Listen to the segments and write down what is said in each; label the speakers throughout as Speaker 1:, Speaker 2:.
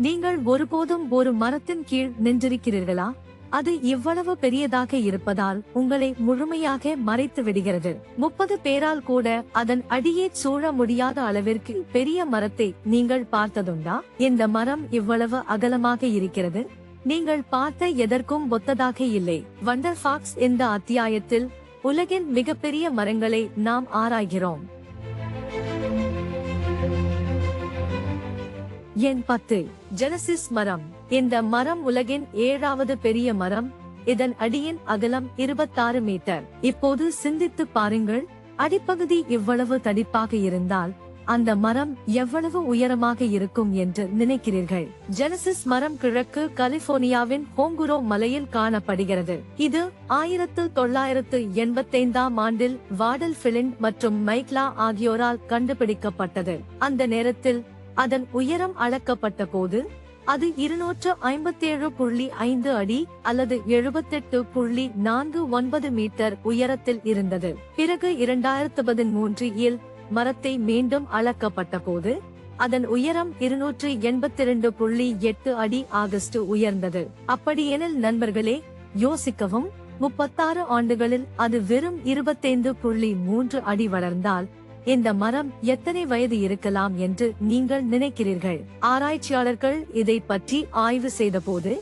Speaker 1: நீங்கள் ஒருபோதும் ஒரு மரத்தின் கீழ் நின்றிருக்கிறீர்களா? அது இவ்வளவு பெரியதாக இருப்பதால் உங்களை முழுமையாக மறைத்து விடுகிறது. முப்பது பேரால் கூட அதன் அடியே சூழ முடியாத அளவிற்கு பெரிய மரத்தை நீங்கள் பார்த்ததுண்டா? இந்த மரம் இவ்வளவு அகலமாக இருக்கிறது? நீங்கள் பார்த்த எதற்கும் ஒத்ததாக இல்லை. வண்டர் ஃபாக்ஸ் இந்த அத்தியாயத்தில் உலகின் மிகப்பெரிய மரங்களை நாம் ஆராய்கிறோம். எண் பத்து. ஜெனசிஸ் மரம். இந்த மரம் உலகின் ஏழாவது பெரிய மரம். இதன் அடியின் அகலம் இருபத்தாறு மீட்டர். இப்போது சிந்தித்து பாருங்கள். அடிப்பகுதி இவ்வளவு தடிப்பாக இருந்தால் அந்த மரம் எவ்வளவு உயரமாக இருக்கும் என்று நினைக்கிறீர்கள். ஜெனசிஸ் மரம் கிழக்கு கலிபோர்னியாவின் ஹோங்குரோ மலையில் காணப்படுகிறது. இது ஆயிரத்து தொள்ளாயிரத்து எண்பத்தைந்தாம் ஆண்டில் வாடல் பிலிண்ட் மற்றும் மைக்லா ஆகியோரால் கண்டுபிடிக்கப்பட்டது. அந்த நேரத்தில் அதன் உயரம் அளக்கப்பட்ட போது அது இருநூற்று ஐம்பத்தேழு புள்ளி ஐந்து அடி அல்லது எழுபத்தெட்டு புள்ளி நான்கு ஒன்பது மீட்டர் உயரத்தில் இருந்தது. பிறகு இரண்டாயிரத்து பதிமூன்று இல் மரத்தை மீண்டும் அளக்கப்பட்ட போது அதன் உயரம் இருநூற்று எண்பத்தி இரண்டு புள்ளி எட்டு அடி ஆகஸ்ட் உயர்ந்தது. அப்படியெனில் நண்பர்களே யோசிக்கவும் முப்பத்தாறு ஆண்டுகளில் அது வெறும் இருபத்தைந்து புள்ளி மூன்று அடி வளர்ந்தால் இந்த மரம் எத்தனை வயது இருக்கலாம் என்று நீங்கள் நினைக்கிறீர்கள்? ஆராய்ச்சியாளர்கள் இதை பற்றி ஆய்வு செய்தபோது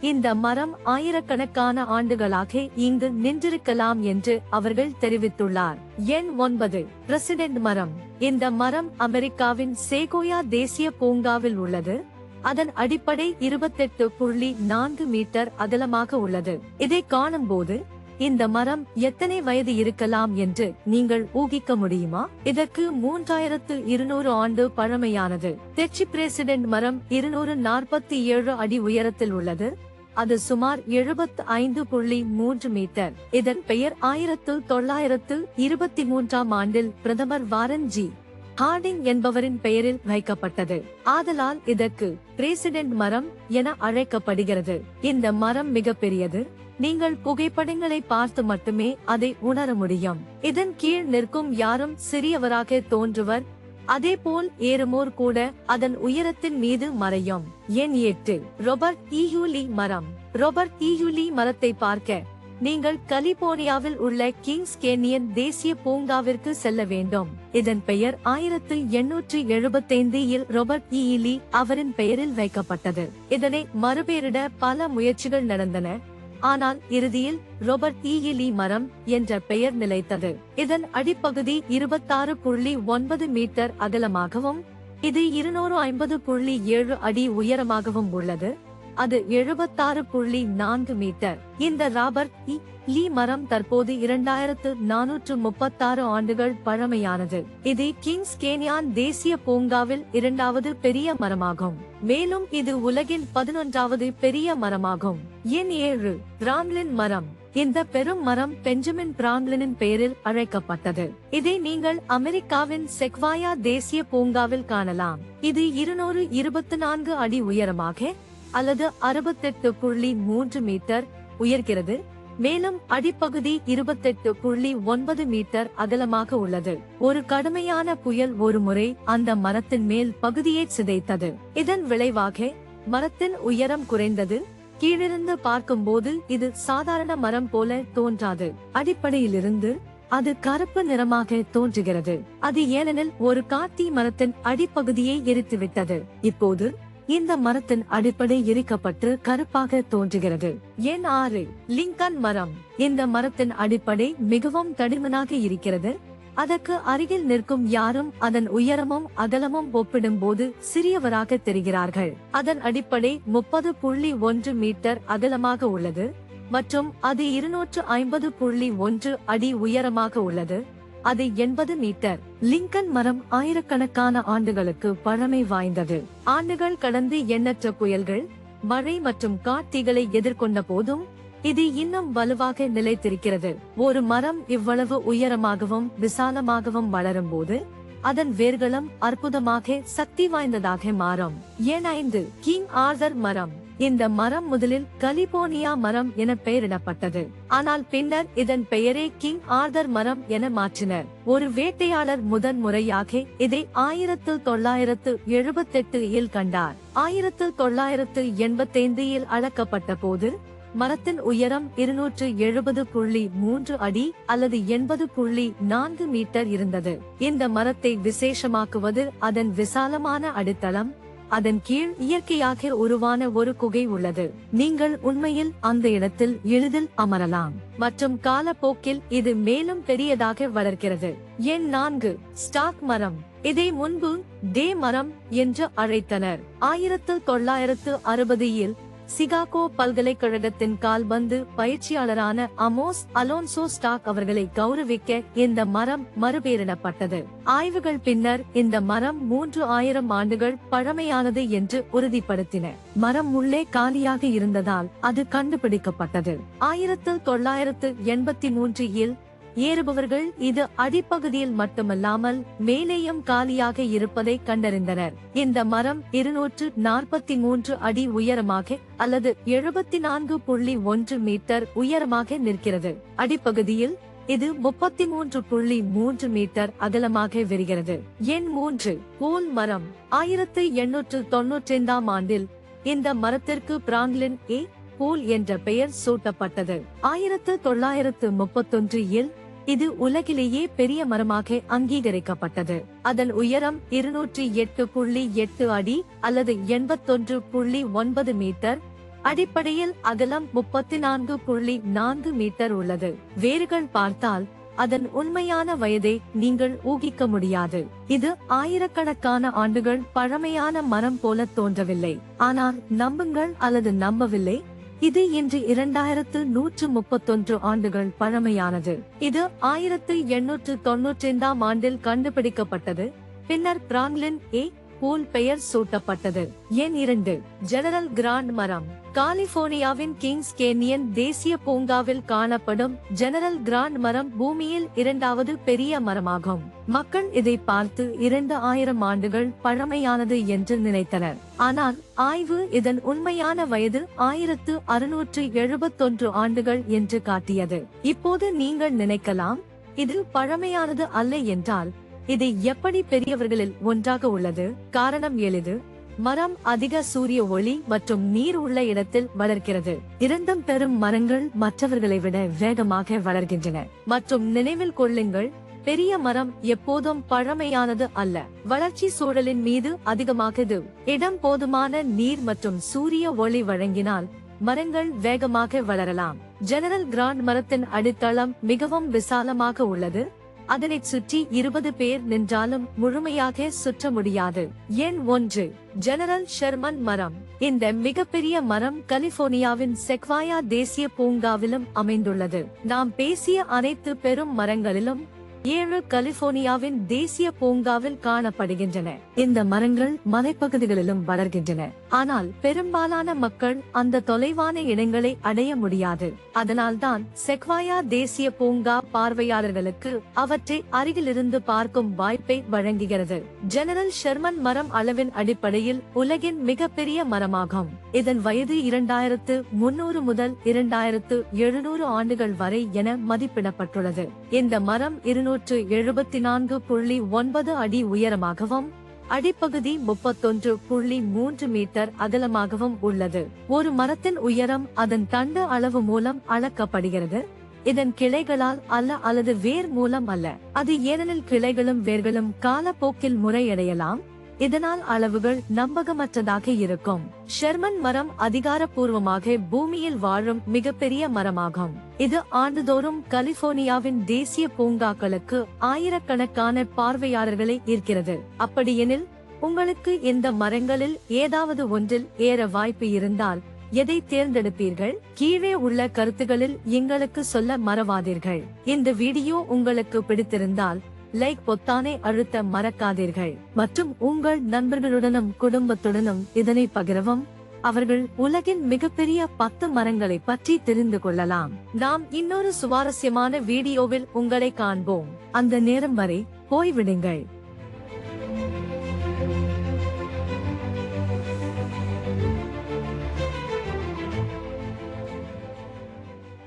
Speaker 1: இந்த மரம் ஆயிரக்கணக்கான ஆண்டுகளாக இங்கு நின்றிருக்கலாம் என்று அவர்கள் தெரிவித்துள்ளார். எண் ஒன்பது பிரசிடென்ட் மரம். இந்த மரம் அமெரிக்காவின் சேகோயா தேசிய பூங்காவில் உள்ளது. அதன் அடிப்படை இருபத்தெட்டு புள்ளி நான்கு மீட்டர் அகலமாக உள்ளது. இதை காணும்போது இந்த மரம் எத்தனை வயது இருக்கலாம் என்று நீங்கள் ஊகிக்க முடியுமா? இதற்கு மூன்றாயிரத்து இருநூறு ஆண்டு பழமையானது. தெச்சி பிரசிடென்ட் மரம் இருநூறு நாற்பத்தி ஏழு அடி உயரத்தில் உள்ளது. அது சுமார் எழுபத்து ஐந்து புள்ளி மூன்று மீட்டர். இதன் பெயர் ஆயிரத்து தொள்ளாயிரத்து இருபத்தி மூன்றாம் ஆண்டில் பிரதமர் வாரன்ஜி ஹார்டிங் என்பவரின் பெயரில் வைக்கப்பட்டது. ஆதலால் இதற்கு பிரசிடென்ட் மரம் என அழைக்கப்படுகிறது. இந்த மரம் மிகப்பெரியது. நீங்கள் புகைப்படங்களை பார்த்து மட்டுமே அதை உணர முடியும். இதன் கீழ் நிற்கும் யாரும் சிறியவராக தோன்றுவர். அதேபோல் ஏறுமோர் கூட அதன் உயரத்தின் மீது மறையும். எண் எட்டு. ரொபர்ட் ஈயூலி மரம். ரொபர்ட் ஈயூலி மரத்தை பார்க்க. நீங்கள் கலிபோர்னியாவில் உள்ள கிங்ஸ் கேனியன் தேசிய பூங்காவிற்கு செல்ல வேண்டும். இதன் பெயர் ஆயிரத்து எண்ணூற்றி எழுபத்தைந்து இல் ரொபர்ட் ஈலி அவரின் பெயரில் வைக்கப்பட்டது. இதனை மறுபெயரிட பல முயற்சிகள் நடந்தன. ஆனால் இறுதியில் ரொபர்ட் ஈயிலி மரம் என்ற பெயர் நிலைத்தது. இதன் அடிப்பகுதி இருபத்தாறு புள்ளி ஒன்பது மீட்டர் அகலமாகவும் இது இருநூறு ஐம்பது புள்ளி ஏழு அடி உயரமாகவும் உள்ளது. அது எழுபத்தாறு புள்ளி நான்கு மீட்டர். இந்த ராபர்ட் இ. லீ மரம் தற்போது இரண்டாயிரத்து நானூற்று முப்பத்தாறு ஆண்டுகள் பழமையானது. இது கிங்ஸ் கேனியான் தேசிய பூங்காவில் இரண்டாவது பெரிய மரமாகும். மேலும் இது உலகின் பதினொன்றாவது பெரிய மரமாகும். எண் ஏழு பிராம்லின் மரம். இந்த பெரும் மரம் பெஞ்சமின் பிராம்லினின் பெயரில் அழைக்கப்பட்டது. இதை நீங்கள் அமெரிக்காவின் செக்வாயா தேசிய பூங்காவில் காணலாம். இது இருநூறு இருபத்தி நான்கு அடி உயரமாக அல்லது அறுபத்தெட்டு புள்ளி மூன்று மீட்டர் உயர்கிறது. மேலும் அடிப்பகுதி இருபத்தெட்டு புள்ளி ஒன்பது மீட்டர் அகலமாக உள்ளது. ஒரு கடுமையான புயல் ஒரு முறை அந்த மரத்தின் மேல் பகுதியை சிதைத்தது. இதன் விளைவாக மரத்தின் உயரம் குறைந்தது. கீழிருந்து பார்க்கும்போது இது சாதாரண மரம் போல தோன்றாது. அடிப்படையிலிருந்து அது கருப்பு நிறமாக தோன்றுகிறது. அது ஏனெனில் ஒரு காத்தி மரத்தின் அடிப்பகுதியை எரித்துவிட்டது. இப்போது இந்த மரத்தின் அடிப்படை எரிக்கப்பட்டு கருப்பாக தோன்றுகிறது. எண் ஆறு லிங்கன் மரம். இந்த மரத்தின் அடிப்படை மிகவும் தடிமனாக இருக்கிறது. அதற்கு அருகில் நிற்கும் யாரும் அதன் உயரமும் அகலமும் ஒப்பிடும்போது சிறியவராக தெரிகிறார்கள். அதன் அடிப்படை முப்பது புள்ளி ஒன்று மீட்டர் அகலமாக உள்ளது மற்றும் அது இருநூற்று ஐம்பது புள்ளி ஒன்று அடி உயரமாக உள்ளது. அது எண்பது மீட்டர். லிங்கன் மரம் ஆயிரக்கணக்கான ஆண்டுகளுக்கு பழமை வாய்ந்தது. ஆண்டுகள் கடந்து எண்ணற்ற புயல்கள் மழை மற்றும் காட்டிகளை எதிர்கொண்ட போதும் இது இன்னும் வலுவாக நிலைத்திருக்கிறது. ஒரு மரம் இவ்வளவு உயரமாகவும் விசாலமாகவும் வளரும் போது அதன் வேர்களும் அற்புதமாக சக்தி வாய்ந்ததாக மாறும். ஏன் ஐந்து? கிங் ஆர்தர் மரம். இந்த மரம் முதலில் கலிபோர்னியா மரம் என பெயரிடப்பட்டது. ஆனால் பின்னர் இதன் பெயரே கிங் ஆர்தர் மரம் என மாற்றினர். ஒரு வேட்டையாளர் முதன் முறையாக இதை ஆயிரத்து தொள்ளாயிரத்து எழுபத்தெட்டு இல் கண்டார். ஆயிரத்து தொள்ளாயிரத்து எண்பத்தைந்து இல் அளக்கப்பட்ட போது மரத்தின் உயரம் இருநூற்று எழுபது புள்ளி மூன்று அடி அல்லது எண்பது புள்ளி நான்கு மீட்டர் இருந்தது. இந்த மரத்தை விசேஷமாக்குவது அதன் விசாலமான அடித்தளம் அதன் கீழ் இயற்கையாக உருவான ஒரு குகை உள்ளது. நீங்கள் உண்மையில் அந்த இடத்தில் எளிதில் அமரலாம். மற்றும் காலப்போக்கில் இது மேலும் பெரியதாக வளர்க்கிறது எண் நான்கு ஸ்டாக் மரம். இதை முன்பு டே மரம் என்று அழைத்தனர். ஆயிரத்து தொள்ளாயிரத்து அறுபதில் சிகாகோ பல்கலைக்கழகத்தின் கால்பந்து பயிற்சியாளரான அமோஸ் அலோன்சோ ஸ்டாக் அவர்களை கௌரவிக்க இந்த மரம் மறுபெயரிடப்பட்டது ஆய்வுகள் பின்னர் இந்த மரம் மூன்று ஆயிரம் ஆண்டுகள் பழமையானது என்று உறுதிப்படுத்தின. மரம் உள்ளே காலியாக இருந்ததால் அது கண்டுபிடிக்கப்பட்டது. ஆயிரத்து தொள்ளாயிரத்து எண்பத்தி மூன்று இல் ஏறுபவர்கள் இது அடிப்பகுதியில் மட்டுமல்லாமல் மேலேயும் காலியாக இருப்பதை கண்டறிந்தனர். இந்த மரம் இருநூற்று நாற்பத்தி மூன்று அடி உயரமாக அல்லது எழுபத்தி நான்கு புள்ளி ஒன்று மீட்டர் உயரமாக நிற்கிறது. அடிப்பகுதியில் இது முப்பத்தி மூன்று புள்ளி மூன்று மீட்டர் அகலமாக விரிகிறது. எண் மூன்று கோல் மரம். ஆயிரத்து எண்ணூற்று தொன்னூற்றி ஐந்தாம் ஆண்டில் இந்த மரத்திற்கு பிராங்க்லின் ஏ பூல் என்ற பெயர் சூட்டப்பட்டது. ஆயிரத்து தொள்ளாயிரத்து முப்பத்தொன்று இல் இது உலகிலேயே பெரிய மரமாக அங்கீகரிக்கப்பட்டது. அதன் உயரம் இருநூற்றி எட்டு புள்ளி எட்டு அடி அல்லது எண்பத்தொன்று புள்ளி ஒன்பது மீட்டர். அடிப்படையில் அகலம் முப்பத்தி நான்கு புள்ளி நான்கு மீட்டர் உள்ளது. வேர்கள் பார்த்தால் அதன் உண்மையான வயதை நீங்கள் ஊகிக்க முடியாது. இது ஆயிரக்கணக்கான ஆண்டுகள் பழமையான மரம் போல தோன்றவில்லை. ஆனால் நம்புங்கள் அல்லது நம்பவில்லை இது இன்று இரண்டாயிரத்து நூற்று முப்பத்தொன்று ஆண்டுகள் பழமையானது. இது ஆயிரத்து எண்ணூற்று தொன்னூற்றைந்தாம் ஆண்டில் கண்டுபிடிக்கப்பட்டது. பின்னர் பிராங்க்லின் ஏ பூல் பெயர் சூட்டப்பட்டது. எண் இரண்டு ஜெனரல் கிராண்ட் மரம் காலிபோர்னியாவின் கிங்ஸ் கேனியன் தேசிய பூங்காவில் காணப்படும் ஜெனரல் கிராண்ட் மரம் பூமியில் இரண்டாவது பெரிய மரமாகும். மக்கள் இதை பார்த்து இரண்டு ஆயிரம் ஆண்டுகள் பழமையானது என்று நினைத்தனர். ஆனால் ஆய்வு இதன் உண்மையான வயது ஆயிரத்து அறுநூற்று எழுபத்தொன்று ஆண்டுகள் என்று காட்டியது. இப்போது நீங்கள் நினைக்கலாம் இது பழமையானது அல்ல என்றால் இது எப்படி பெரியவர்களில் ஒன்றாக உள்ளது? காரணம் எளிது. மரம் அதிக சூரிய ஒளி மற்றும் நீர் உள்ள இடத்தில் வளர்க்கிறது இரண்டும் பெரும் மரங்கள் மற்றவர்களை விட வேகமாக வளர்கின்றன. மற்றும் நினைவில் கொள்ளுங்கள் பெரிய மரம் எப்போதும் பழமையானது அல்ல. வளர்ச்சி சூழலின் மீது அதிகமாகது. இடம் போதுமான நீர் மற்றும் சூரிய ஒளி வழங்கினால் மரங்கள் வேகமாக வளரலாம். ஜெனரல் கிராண்ட் மரத்தின் அடித்தளம் மிகவும் விசாலமாக உள்ளது. அதனைச் சுற்றி இருபது பேர் நின்றாலும் முழுமையாக சுற்ற முடியாது. எண் ஒன்று. ஜெனரல் ஷெர்மன் மரம். இந்த மிகப்பெரிய மரம் கலிபோர்னியாவின் செக்வாயா தேசிய பூங்காவிலும் அமைந்துள்ளது. நாம் பேசிய அனைத்து பெரும் மரங்களிலும் ஏழு கலிபோர்னியாவின் தேசிய பூங்காவில் காணப்படுகின்றன. இந்த மரங்கள் மலைப்பகுதிகளிலும் வளர்கின்றன. ஆனால் பெரும்பாலான மக்கள் அந்த தொலைவான இடங்களை அடைய முடியாது. அதனால்தான் செக்வாயா தேசிய பூங்கா பார்வையாளர்களுக்கு அவற்றை அருகிலிருந்து பார்க்கும் வாய்ப்பை வழங்குகிறது. ஜெனரல் ஷெர்மன் மரம் அளவின் அடிப்படையில் உலகின் மிகப்பெரிய மரமாகும். இதன் வயது இரண்டாயிரத்து முன்னூறு முதல் இரண்டாயிரத்து எழுநூறு ஆண்டுகள் வரை என மதிப்பிடப்பட்டுள்ளது. இந்த மரம் இருநூறு இருநூற்று எழுபத்தி நான்கு புள்ளி ஒன்பது அடி உயரமாகவும் அடிப்பகுதி முப்பத்தொன்று புள்ளி மூன்று மீட்டர் அகலமாகவும் உள்ளது. ஒரு மரத்தின் உயரம் அதன் தண்டு அளவு மூலம் அளக்கப்படுகிறது. இதன் கிளைகளால் அல்ல அல்லது வேர் மூலம் அல்ல. அது ஏனெனில் கிளைகளும் வேர்களும் காலப்போக்கில் முறையடையலாம். இதனால் அளவுகள் நம்பகமற்றதாக இருக்கும். ஷெர்மன் மரம் அதிகாரப்பூர்வமாக பூமியில் வாழும் மிகப்பெரிய மரமாகும். இது ஆண்டுதோறும் கலிபோர்னியாவின் தேசிய பூங்காக்களுக்கு ஆயிரக்கணக்கான பார்வையாளர்களை ஈர்க்கிறது. அப்படியெனில் உங்களுக்கு இந்த மரங்களில் ஏதாவது ஒன்றில் ஏற வாய்ப்பு இருந்தால் எதை தேர்ந்தெடுப்பீர்கள்? கீழே உள்ள கருத்துகளில் எங்களுக்கு சொல்ல மறவாதீர்கள். இந்த வீடியோ உங்களுக்கு பிடித்திருந்தால் லைக் பொத்தானை அழுத்த மறக்காதீர்கள். மற்றும் உங்கள் நண்பர்களுடனும் குடும்பத்துடனும் இதனை பகிரவும். அவர்கள் உலகின் மிகப்பெரிய பத்து மரங்களை பற்றி தெரிந்து கொள்ளலாம். நாம் இன்னொரு சுவாரஸ்யமான வீடியோவில் உங்களை காண்போம். அந்த நேரம் வரை போய்விடுங்கள்.